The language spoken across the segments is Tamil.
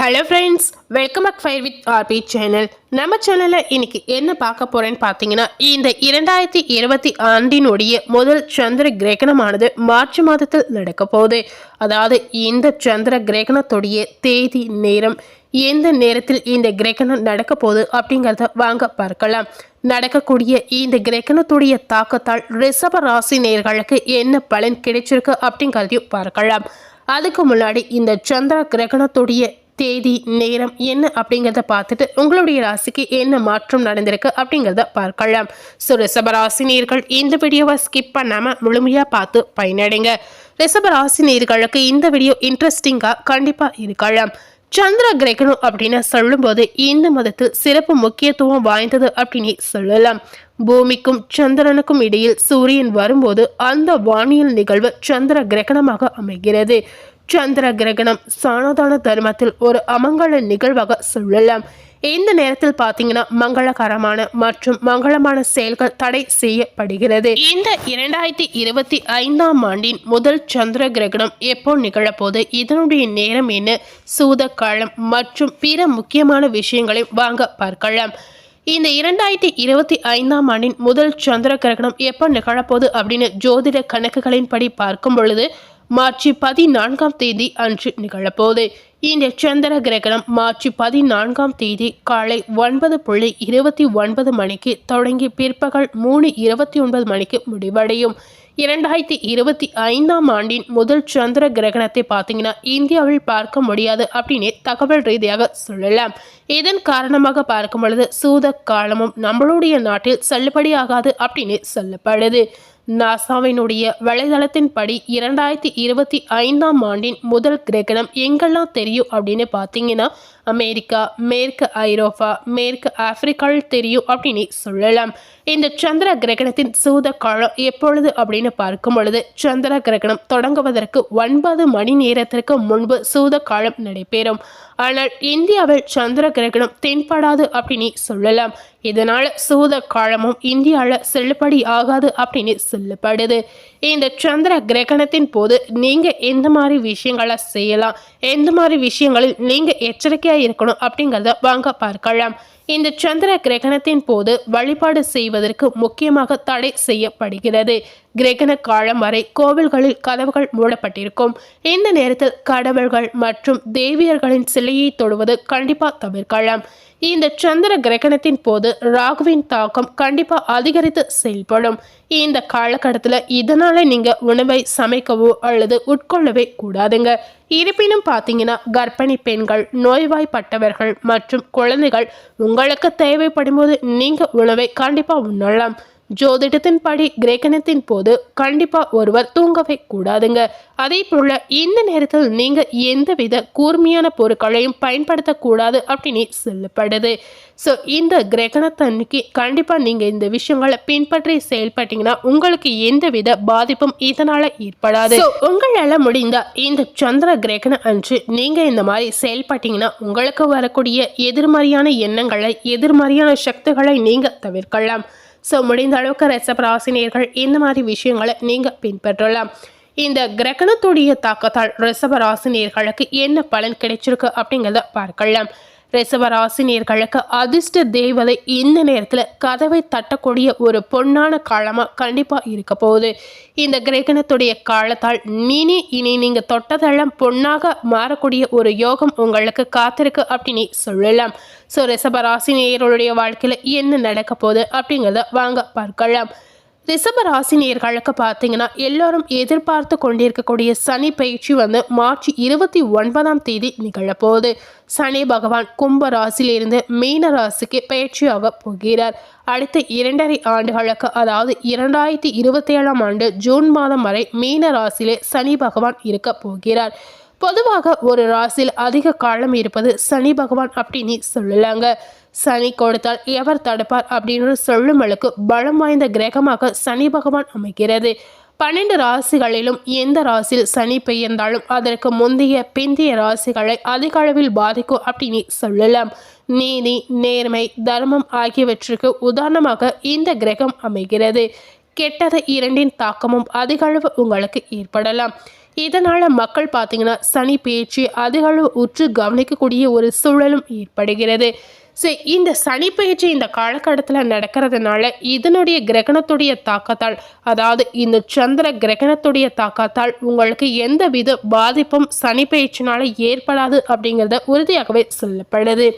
Hello friends welcome back fire with RP channel நம்ம சேனலில் இன்றைக்கி என்ன பார்க்க போகிறேன்னு பார்த்தீங்கன்னா இந்த இரண்டாயிரத்தி இருபத்தி ஆண்டினுடைய முதல் சந்திர கிரகணமானது மார்ச் மாதத்தில் நடக்க போகுது. அதாவது இந்த சந்திர கிரகணத்துடைய தேதி நேரம் எந்த நேரத்தில் இந்த கிரகணம் நடக்க போகுது அப்படிங்கிறத வாங்க பார்க்கலாம். நடக்கக்கூடிய இந்த கிரகணத்துடைய தாக்கத்தால் ரிஷப ராசி நேர்களுக்கு என்ன பலன் கிடைச்சிருக்கு அப்படிங்கிறதையும் பார்க்கலாம். அதுக்கு முன்னாடி இந்த சந்திர கிரகணத்துடைய தேதி நேரம் என்ன அப்படிங்கிறத பார்த்துட்டு உங்களுடைய ராசிக்கு என்ன மாற்றம் நடந்திருக்கு அப்படிங்கிறத பார்க்கலாம். ஸோ ரிஷபராசினியர்கள் இந்த வீடியோவை ஸ்கிப் பண்ணாமல் முழுமையாக பார்த்து பயனடைங்க. ரிஷபராசினியர்களுக்கு இந்த வீடியோ இன்ட்ரெஸ்டிங்காக கண்டிப்பாக இருக்கலாம். சந்திர கிரகணம் அப்படின்னு சொல்லும்போது இந்த மதத்தில் சிறப்பு முக்கியத்துவம் வாய்ந்தது அப்படின்னு சொல்லலாம். பூமிக்கும் சந்திரனுக்கும் இடையில் சூரியன் வரும்போது அந்த வானியல் நிகழ்வு சந்திர கிரகணமாக அமைகிறது. சந்திர கிரகணம் சனாதன தர்மத்தில் ஒரு அமங்கல நிகழ்வாக சொல்லலாம். இந்த நேரத்தில் பாத்தீங்கன்னா மங்களகரமான மற்றும் மங்களமான செயல்கள் தடை செய்யப்படுகிறது. இந்த இரண்டாயிரத்தி இருபத்தி ஐந்தாம் ஆண்டின் முதல் சந்திர கிரகணம் எப்போ நிகழப்போது இதனுடைய நேரம் என்ன? சூத காலம் மற்றும் பிற முக்கியமான விஷயங்களை வாங்க பார்க்கலாம். இந்த இரண்டாயிரத்தி இருபத்தி ஐந்தாம் ஆண்டின் முதல் சந்திர கிரகணம் எப்போ நிகழப்போகுது அப்படின்னு ஜோதிட கணக்குகளின்படி பார்க்கும் பொழுது மார்ச் பதினான்காம் தேதி அன்று நிகழப்போகுது. இந்த சந்திர கிரகணம் மார்ச் பதினான்காம் தேதி காலை ஒன்பது புள்ளி இருபத்தி ஒன்பது மணிக்கு தொடங்கி பிற்பகல் மூணு இருபத்தி ஒன்பது மணிக்கு முடிவடையும். இரண்டாயிரத்தி இருபத்தி ஐந்தாம் ஆண்டின் முதல் சந்திர கிரகணத்தை பார்த்தீங்கன்னா இந்தியாவில் பார்க்க முடியாது அப்படின்னு தகவல் ரீதியாக சொல்லலாம். இதன் காரணமாக பார்க்கும் பொழுது சூத காலமும் நம்மளுடைய நாட்டில் செல்லுபடியாகாது அப்படின்னு சொல்லப்படுது. நாசாவினுடைய வலைதளத்தின்படி இரண்டாயிரத்தி இருபத்தி ஐந்தாம் ஆண்டின் முதல் கிரகணம் எங்கெல்லாம் தெரியும் அப்படின்னு பார்த்தீங்கன்னா அமெரிக்கா மேற்கு ஐரோப்பா மேற்கு ஆப்பிரிக்காவில் தெரியும் அப்படின்னு சொல்லலாம். இந்த சந்திர கிரகணத்தின் சூத காலம் எப்பொழுது அப்படின்னு பார்க்கும் பொழுது சந்திர கிரகணம் தொடங்குவதற்கு ஒன்பது மணி நேரத்திற்கு முன்பு சூத காலம் நடைபெறும். ஆனால் இந்தியாவில் சந்திர கிரகணம் தென்படாது அப்படின்னு சொல்லலாம். இதனால சூத காலமும் இந்தியாவில் செல்லுபடி ஆகாது அப்படின்னு சொல்லப்படுது. இந்த சந்திர கிரகணத்தின் போது நீங்கள் எந்த மாதிரி விஷயங்களை செய்யலாம்? எந்த மாதிரி விஷயங்களில் நீங்கள் எச்சரிக்கையாக இருக்கணும் அப்படிங்கிறத வாங்க பார்க்கலாம். இந்த சந்திர கிரகணத்தின் போது வழிபாடு செய்வதற்கு முக்கியமாக தடை செய்யப்படுகிறது. கிரகண காலம் வரை கோவில்களில் கதவுகள் மூடப்பட்டிருக்கும். இந்த நேரத்தில் கடவுள்கள் மற்றும் தேவியர்களின் சிலையை தொடுவது கண்டிப்பாக தவிர்க்கலாம். இந்த சந்திர கிரகணத்தின் போது ராகுவின் தாக்கம் கண்டிப்பாக அதிகரித்து செயல்படும். இந்த காலகட்டத்தில் இதனால் நீங்கள் உணவை சமைக்கவோ அல்லது உட்கொள்ளவே கூடாதுங்க. இருப்பினும் பார்த்தீங்கன்னா கர்ப்பிணி பெண்கள் நோய்வாய்ப்பட்டவர்கள் மற்றும் குழந்தைகள் உங்களுக்கு தேவைப்படும் போது நீங்கள் உணவை கண்டிப்பாக உண்ணலாம். ஜோதிடத்தின்படி கிரகணத்தின் போது கண்டிப்பா ஒருவர் தூங்கவே கூடாதுங்க. அதே போல இந்த நேரத்தில் நீங்க எந்தவித கூர்மையான பொருட்களையும் பயன்படுத்தக்கூடாது அப்படின்னு சொல்லப்படுது. ஸோ இந்த கிரகணத்தன்னைக்கு கண்டிப்பா நீங்க இந்த விஷயங்களை பின்பற்றி செயல்பட்டீங்கன்னா உங்களுக்கு எந்தவித பாதிப்பும் இதனால ஏற்படாது. உங்களால் உங்களால முடிந்த இந்த சந்திர கிரகணம் அன்று நீங்க இந்த மாதிரி செயல்பட்டீங்கன்னா உங்களுக்கு வரக்கூடிய எதிர்மறையான எண்ணங்களை எதிர்மறையான சக்திகளை நீங்க தவிர்க்கலாம். ஸோ முடிந்த அளவுக்கு ரிசபராசினியர்கள் இந்த மாதிரி விஷயங்களை நீங்கள் பின்பற்றலாம். இந்த கிரகணத்துடைய தாக்கத்தால் ரிசபராசினியர்களுக்கு என்ன பலன் கிடைச்சிருக்கு அப்படிங்கிறத பார்க்கலாம். ரிசவராசினியர்களுக்கு அதிர்ஷ்ட தேவதை இந்த நேரத்தில் கதவை தட்டக்கூடிய ஒரு பொன்னான காலமாக கண்டிப்பாக இருக்க போகுது. இந்த கிரகணத்துடைய காலத்தால் நீனி இனி நீங்கள் தொட்டதெல்லாம் பொன்னாக மாறக்கூடிய ஒரு யோகம் உங்களுக்கு காத்திருக்கு அப்படின்னு சொல்லலாம். ஸோ ரிஷப ராசினியர்களுடைய வாழ்க்கையில் என்ன நடக்க போகுது அப்படிங்கிறத வாங்க பார்க்கலாம். ரிஷப ராசினியர்களுக்கு பார்த்தீங்கன்னா எல்லோரும் எதிர்பார்த்து கொண்டிருக்கக்கூடிய சனி பயிற்சி வந்து மார்ச் இருபத்தி ஒன்பதாம் தேதி நிகழப்போகுது சனி பகவான் கும்ப ராசியிலிருந்து மீன ராசிக்கு பயிற்சியாக போகிறார். அடுத்த இரண்டரை ஆண்டுகளுக்கு அதாவது இரண்டாயிரத்தி இருபத்தி ஏழாம் ஆண்டு ஜூன் மாதம் வரை மீன ராசியிலே சனி பகவான் இருக்க போகிறார். பொதுவாக ஒரு ராசியில் அதிக காலம் இருப்பது சனி பகவான் அப்படின்னு சொல்லலாங்க. சனி கொடுத்தால் எவர் தடுப்பார் அப்படின்னு சொல்லும் அளவுக்கு பலம் வாய்ந்த கிரகமாக சனி பகவான் அமைகிறது. பன்னெண்டு ராசிகளிலும் எந்த ராசியில் சனி பெயர்ந்தாலும் அதற்கு முந்தைய பிந்திய ராசிகளை அதிக அளவில் பாதிக்கும் அப்படின்னு சொல்லலாம். நீதி நேர்மை தர்மம் ஆகியவற்றுக்கு உதாரணமாக இந்த கிரகம் அமைகிறது. கெட்டது இரண்டின் தாக்கமும் அதிகளவு உங்களுக்கு ஏற்படலாம். இதனால் மக்கள் பார்த்தீங்கன்னா சனி பேச்சு அதிக உற்று கவனிக்கக்கூடிய ஒரு சூழலும் ஏற்படுகிறது. சரி இந்த சனி பயிற்சி இந்த காலகட்டத்தில் நடக்கிறதுனால இதனுடைய கிரகணத்துடைய தாக்கத்தால் அதாவது இந்த சந்திர கிரகணத்துடைய தாக்கத்தால் உங்களுக்கு எந்த வித பாதிப்பும் சனி பயிற்சினால ஏற்படாது அப்படிங்கிறத உறுதியாகவே சொல்லப்படுது.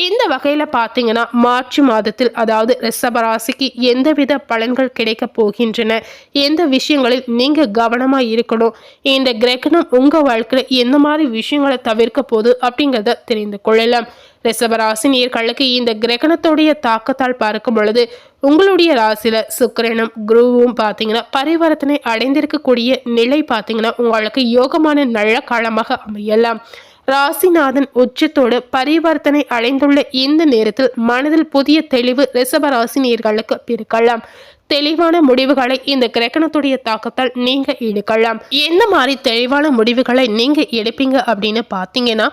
இந்த வகையில் பார்த்தீங்கன்னா மார்ச் மாதத்தில் அதாவது ரிஷபராசிக்கு எந்தவித பலன்கள் கிடைக்க போகின்றன? எந்த விஷயங்களில் நீங்கள் கவனமாக இருக்கணும்? இந்த கிரகணம் உங்கள் வாழ்க்கையில் எந்த மாதிரி விஷயங்களை தவிர்க்க போகுது அப்படிங்கிறத தெரிந்து கொள்ளலாம். ரிஷபராசி நேர்களுக்கு இந்த கிரகணத்துடைய தாக்கத்தால் பார்க்கும் பொழுது உங்களுடைய ராசியில் சுக்கிரனும் குருவும் பார்த்தீங்கன்னா பரிவர்த்தனை அடைந்திருக்கக்கூடிய நிலை பார்த்தீங்கன்னா உங்களுக்கு யோகமான நல்ல காலமாக அமையலாம். ராசிநாதன் உச்சத்தோடு பரிவர்த்தனை அடைந்துள்ள இந்த நேரத்தில் மனதில் புதிய தெளிவு ரிசபராசினியர்களுக்கு பிறக்கலாம். தெளிவான முடிவுகளை இந்த கிரகணத்துடைய தாக்கத்தால் நீங்க எடுக்கலாம். எந்த மாதிரி தெளிவான முடிவுகளை நீங்க எடுப்பீங்க அப்படின்னு பார்த்தீங்கன்னா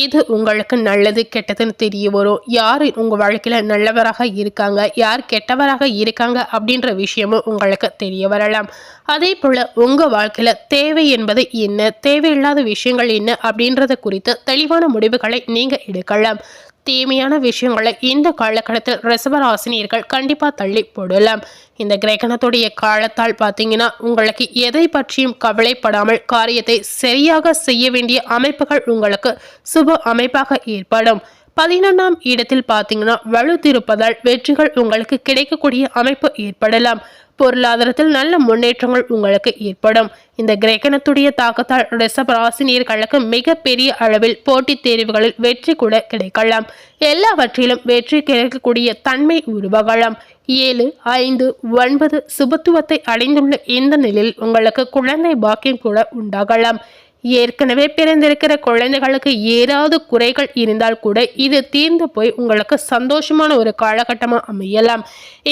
இது உங்களுக்கு நல்லது கெட்டதுன்னு தெரிய வரும். யார் உங்கள் வாழ்க்கையில் நல்லவராக இருக்காங்க யார் கெட்டவராக இருக்காங்க அப்படின்ற விஷயமும் உங்களுக்கு தெரிய வரலாம். அதே போல் உங்கள் வாழ்க்கையில் தேவை என்பது என்ன தேவையில்லாத விஷயங்கள் என்ன அப்படின்றத குறித்து தெளிவான முடிவுகளை நீங்கள் எடுக்கலாம். தீமையான விஷயங்களை இந்த காலகட்டத்தில் ரிசவராசினியர்கள் கண்டிப்பாக தள்ளி போடலாம். இந்த கிரகணத்துடைய காலத்தால் பார்த்தீங்கன்னா உங்களுக்கு எதை பற்றியும் கவலைப்படாமல் காரியத்தை சரியாக செய்ய வேண்டிய அமைப்புகள் உங்களுக்கு சுப அமைப்பாக ஏற்படும். பதினொன்றாம் இடத்தில் பார்த்தீங்கன்னா வலுத்திருப்பதால் வெற்றிகள் உங்களுக்கு கிடைக்கக்கூடிய அமைப்பு ஏற்படலாம். பொருளாதாரத்தில் நல்ல முன்னேற்றங்கள் உங்களுக்கு ஏற்படும். இந்த கிரகணத்துடைய தாக்கத்தால் ரிஷப ராசினியர்களுக்கு மிகப்பெரிய அளவில் போட்டித் தேர்வுகளில் வெற்றி கூட கிடைக்கலாம். எல்லாவற்றிலும் வெற்றி கிடைக்கக்கூடிய தன்மை உருவாகலாம். ஏழு ஐந்து ஒன்பது சுபத்துவத்தை அடைந்துள்ள இந்த நிலையில் உங்களுக்கு குழந்தை பாக்கியம் கூட உண்டாகலாம். ஏற்கனவே பிறந்திருக்கிற குழந்தைகளுக்கு ஏதாவது குறைகள் இருந்தால் கூட இது தீர்ந்து போய் உங்களுக்கு சந்தோஷமான ஒரு காலகட்டமாக அமையலாம்.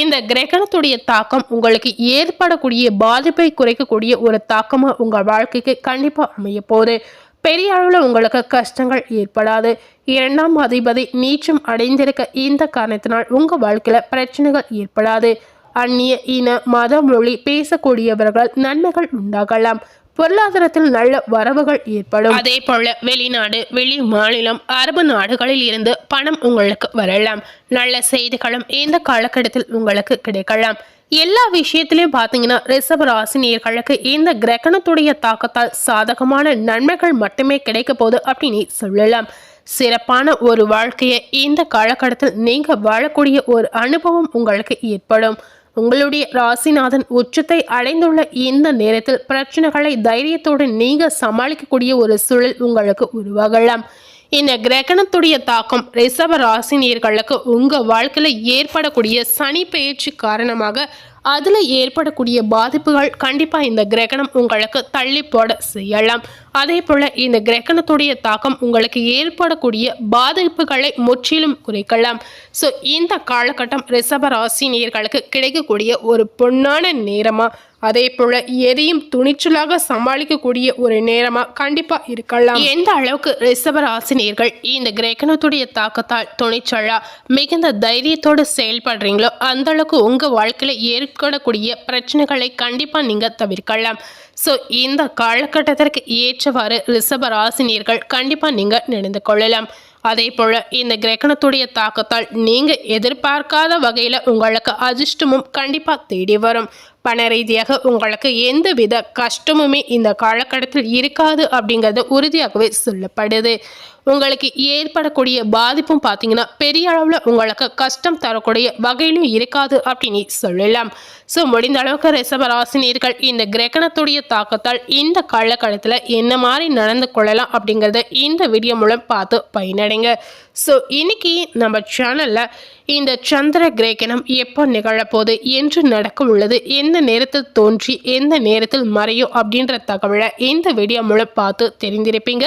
இந்த கிரகணத்துடைய தாக்கம் உங்களுக்கு ஏற்படக்கூடிய பாதிப்பை குறைக்கக்கூடிய ஒரு தாக்கமாக உங்கள் வாழ்க்கைக்கு கண்டிப்பாக அமைய போகுது. பெரிய அளவில் உங்களுக்கு கஷ்டங்கள் ஏற்படாது. இரண்டாம் அதிபதி நீச்சம் அடைந்திருக்க இந்த காரணத்தினால் உங்கள் வாழ்க்கையில் பிரச்சனைகள் ஏற்படாது. அந்நிய இன மத மொழி பேசக்கூடியவர்கள் நன்மைகள் உண்டாகலாம். பொருளாதாரத்தில் நல்ல வரவுகள் ஏற்படும். அதே போல வெளிநாடு வெளி மாநிலம் அரபு நாடுகளில் இருந்து பணம் உங்களுக்கு வரலாம். நல்ல செய்திகளும் இந்த காலகட்டத்தில் உங்களுக்கு கிடைக்கலாம். எல்லா விஷயத்திலையும் பார்த்தீங்கன்னா ரிசர்வ் ராசினியர்களுக்கு இந்த கிரகணத்துடைய தாக்கத்தால் சாதகமான நன்மைகள் மட்டுமே கிடைக்க போகுது அப்படின்னு சொல்லலாம். சிறப்பான ஒரு வாழ்க்கையை இந்த காலகட்டத்தில் நீங்கள் வாழக்கூடிய ஒரு அனுபவம் உங்களுக்கு ஏற்படும். உங்களுடைய ராசிநாதன் உச்சத்தை அடைந்துள்ள இந்த நேரத்தில் பிரச்சனைகளை தைரியத்தோடு நீங்க சமாளிக்கக்கூடிய ஒரு சூழல் உங்களுக்கு உருவாகலாம். இந்த கிரகணத்துடைய தாக்கம் ரிசர்வ ராசினியர்களுக்கு உங்க வாழ்க்கையில ஏற்படக்கூடிய சனி பயிற்சி காரணமாக அதில் ஏற்படக்கூடிய பாதிப்புகள் கண்டிப்பாக இந்த கிரகணம் உங்களுக்கு தள்ளி போட செய்யலாம். அதே போல் இந்த கிரகணத்துடைய தாக்கம் உங்களுக்கு ஏற்படக்கூடிய பாதிப்புகளை முற்றிலும் குறைக்கலாம். ஸோ இந்த காலகட்டம் ரிஷப ராசினியர்களுக்கு கிடைக்கக்கூடிய ஒரு பொன்னான நேரமாக அதே போல எதையும் துணிச்சலாக சமாளிக்கக்கூடிய ஒரு நேரமா கண்டிப்பா இருக்கலாம். எந்த அளவுக்கு ரிஷப ராசினியர்கள் இந்த கிரகணத்துடைய தாக்கத்தால் துணிச்சலா மிகுந்த தைரியத்தோடு செயல்படுறீங்களோ அந்த அளவுக்கு உங்க வாழ்க்கையில ஏற்படக்கூடிய பிரச்சனைகளை கண்டிப்பா நீங்க தவிர்க்கலாம். ஸோ இந்த காலகட்டத்திற்கு ஏற்றவாறு ரிஷப ராசினியர்கள் கண்டிப்பாக நீங்கள் நடந்து கொள்ளலாம். அதே போல் இந்த கிரகணத்துடைய தாக்கத்தால் நீங்கள் எதிர்பார்க்காத வகையில் உங்களுக்கு அதிர்ஷ்டமும் கண்டிப்பாக தேடி வரும். பண ரீதியாக உங்களுக்கு எந்த வித கஷ்டமுமே இந்த காலகட்டத்தில் இருக்காது அப்படிங்கிறது உறுதியாகவே சொல்லப்படுது. உங்களுக்கு ஏற்படக்கூடிய பாதிப்பும் பார்த்தீங்கன்னா பெரிய அளவில் உங்களுக்கு கஷ்டம் தரக்கூடிய வகையிலும் இருக்காது அப்படின்னு சொல்லலாம். ஸோ முடிந்த அளவுக்கு ரிசபராசினியர்கள் இந்த கிரகணத்துடைய தாக்கத்தால் இந்த காலகட்டத்தில் என்ன மாதிரி நடந்து கொள்ளலாம் அப்படிங்கிறத இந்த வீடியோ மூலம் பார்த்து பயனடைங்க. ஸோ இன்னைக்கு நம்ம சேனலில் இந்த சந்திர கிரகணம் எப்போ நிகழப்போகுது என்று நடக்க உள்ளது எந்த நேரத்தில் தோன்றி எந்த நேரத்தில் மறையும் அப்படின்ற தகவலை இந்த வீடியோ மூலம் பார்த்து தெரிந்திருப்பீங்க.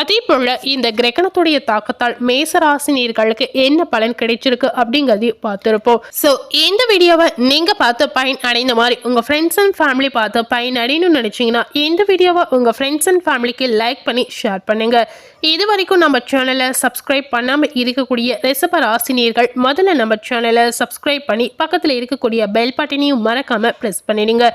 அதே போல் இந்த கிரகணத்துடைய தாக்கத்தால் மேசராசினியர்களுக்கு என்ன பலன் கிடைச்சிருக்கு அப்படிங்கறதையும் பார்த்திருப்போம். ஸோ இந்த வீடியோவை நீங்க பார்த்து பயன் அடைந்த மாதிரி உங்க ஃப்ரெண்ட்ஸ் அண்ட் ஃபேமிலி பார்த்து பயன் அடையணும்னு நினைச்சீங்கன்னா இந்த வீடியோவை உங்க ஃப்ரெண்ட்ஸ் அண்ட் ஃபேமிலிக்கு லைக் பண்ணி ஷேர் பண்ணுங்க. இது வரைக்கும் நம்ம சேனலை சப்ஸ்கிரைப் பண்ணாம இருக்கக்கூடிய ரிசப ராசினியர்கள் முதல்ல நம்ம சேனலை சப்ஸ்கிரைப் பண்ணி பக்கத்தில் இருக்கக்கூடிய பெல் பட்டனையும் மறக்காம ப்ரெஸ் பண்ணிடுங்க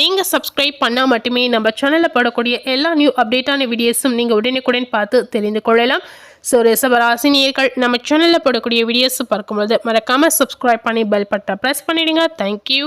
நீங்க சப்ஸ்கிரைப் பண்ணா மட்டுமே நம்ம சேனலில் போடக்கூடிய எல்லா நியூ அப்டேட்டான வீடியோஸும் நீங்க உடனுக்குடன் பார்த்து தெரிந்து கொள்ளலாம். ஸோ ரிஷபராசினியர்கள் நம்ம சேனலில் போடக்கூடிய வீடியோஸ் பார்க்கும்போது மறக்காம சப்ஸ்கிரைப் பண்ணி பெல் பட்டை ப்ரெஸ் பண்ணிடுங்க. தேங்க்யூ